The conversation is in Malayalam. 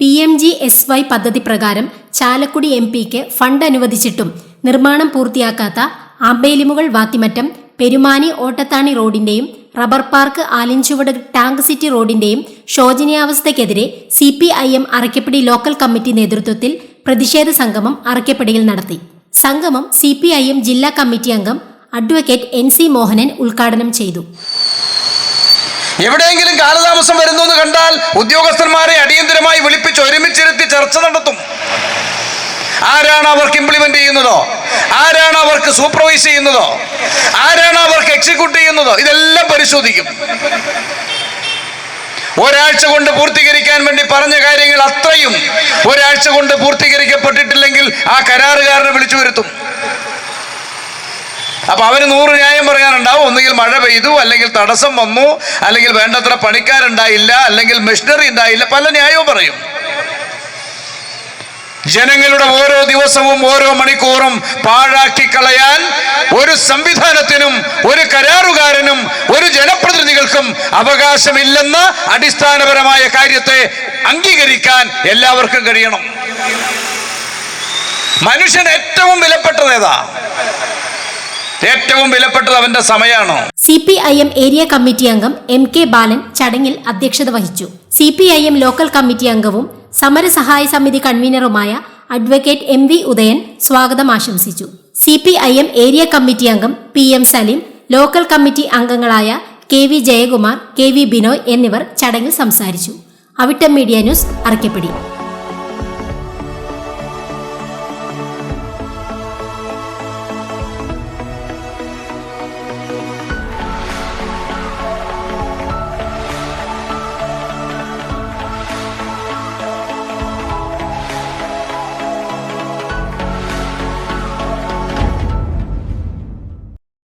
P M G S Y പദ്ധതി പ്രകാരം ചാലക്കുടി എം പിക്ക് ഫണ്ട് അനുവദിച്ചിട്ടും നിർമ്മാണം പൂർത്തിയാക്കാത്ത Ampelimukal Vathimattam Perumani Ottathani റോഡിന്റെയും rubber park Alinchuvadu tank city റോഡിന്റെയും ശോചനീയാവസ്ഥയ്ക്കെതിരെ C P I M Arakkappadi local committee നേതൃത്വത്തിൽ പ്രതിഷേധ സംഗമം അറക്കപ്പടിയിൽ നടത്തി. സംഗമം സി പി ഐ എം ജില്ലാ കമ്മിറ്റി അംഗം അഡ്വക്കേറ്റ് എൻ സി മോഹനൻ ഉദ്ഘാടനം ചെയ്തു. എവിടെയെങ്കിലും കാലതാമസം വരുന്നു കണ്ടാൽ ഉദ്യോഗസ്ഥന്മാരെ വിളിപ്പിച്ച് ഒരുമിച്ചിരുത്തി ചർച്ച നടത്തും. ആരാണ് അവർക്ക് ഇംപ്ലിമെന്റ് ചെയ്യുന്നതോ? ആരാണ് അവർക്ക് സൂപ്പർവൈസ് ചെയ്യുന്നതോ? ആരാണ് അവർക്ക് എക്സിക്യൂട്ട് ചെയ്യുന്നതോ? ഇതെല്ലാം പരിശോധിക്കും. ഒരാഴ്ച കൊണ്ട് പൂർത്തീകരിക്കാൻ വേണ്ടി പറഞ്ഞ കാര്യങ്ങൾ അത്രയും. ഒരാഴ്ച കൊണ്ട് പൂർത്തീകരിക്കപ്പെട്ടിട്ടില്ലെങ്കിൽ ആ കരാറുകാരനെ വിളിച്ചു വരുത്തും. അപ്പൊ അവന് നൂറ് ന്യായം പറയാനുണ്ടാവും ഒന്നുകിൽ മഴ പെയ്തു അല്ലെങ്കിൽ തടസ്സം വന്നു അല്ലെങ്കിൽ വേണ്ടത്ര പണിക്കാരുണ്ടായില്ല അല്ലെങ്കിൽ മെഷീനറി ഉണ്ടായില്ല പല ന്യായവും പറയും. ജനങ്ങളുടെ ഓരോ ദിവസവും ഓരോ മണിക്കൂറും പാഴാക്കി കളയാൻ ഒരു സംവിധാനത്തിനും ഒരു കരാറുകാരനും ഒരു ജനപ്രതിനിധികൾക്കും അവകാശമില്ലെന്ന അടിസ്ഥാനപരമായ കാര്യത്തെ അംഗീകരിക്കാൻ എല്ലാവർക്കും കഴിയണം. മനുഷ്യൻ ഏറ്റവും വിലപ്പെട്ടത് ഏതാ? ഏറ്റവും വിലപ്പെട്ടത് അവന്റെ സമയമാണോ C P I M area committee അംഗം എം കെ ബാലൻ ചടങ്ങിൽ അധ്യക്ഷത വഹിച്ചു. C P I M local committee അംഗവും സമരസഹായ സമിതി കൺവീനറുമായ അഡ്വക്കേറ്റ് എം വി ഉദയൻ സ്വാഗതം ആശംസിച്ചു. C P I M area committee അംഗം P M Saleem local committee അംഗങ്ങളായ K V Jayakumar K V Binoy എന്നിവർ ചടങ്ങിൽ സംസാരിച്ചു. Avittam media news അറക്കപ്പിടി